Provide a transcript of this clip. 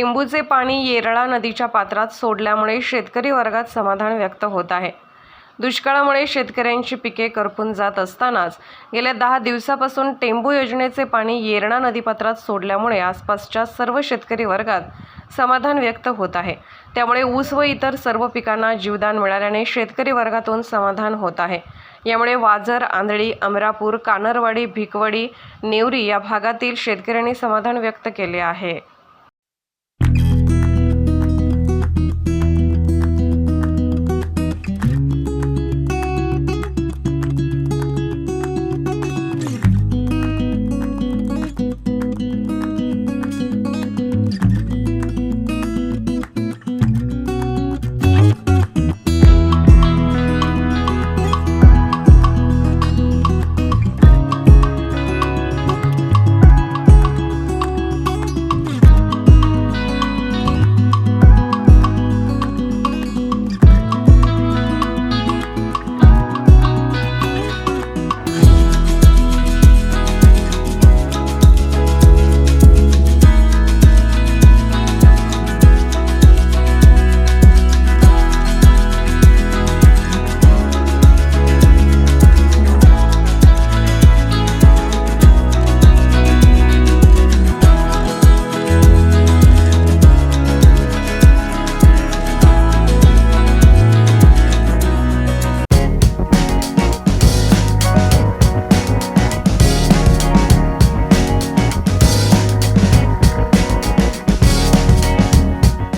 टेंबूचे पाणी येरळा नदीच्या पात्रात सोडल्यामुळे शेतकरी वर्गात समाधान व्यक्त होत आहे. दुष्काळामुळे शेतकऱ्यांची पिके करपून जात असतानाच गेल्या दहा दिवसापासून टेंबू योजनेचे पाणी येरणा नदीपात्रात सोडल्यामुळे आसपासच्या सर्व शेतकरी वर्गात समाधान व्यक्त होत आहे. त्यामुळे ऊस व इतर सर्व पिकांना जीवदान मिळाल्याने शेतकरी वर्गातून समाधान होत आहे. यामुळे वाजर आंधळी अमरापूर कानरवाडी भिकवडी नेवरी या भागातील शेतकऱ्यांनी समाधान व्यक्त केले आहे.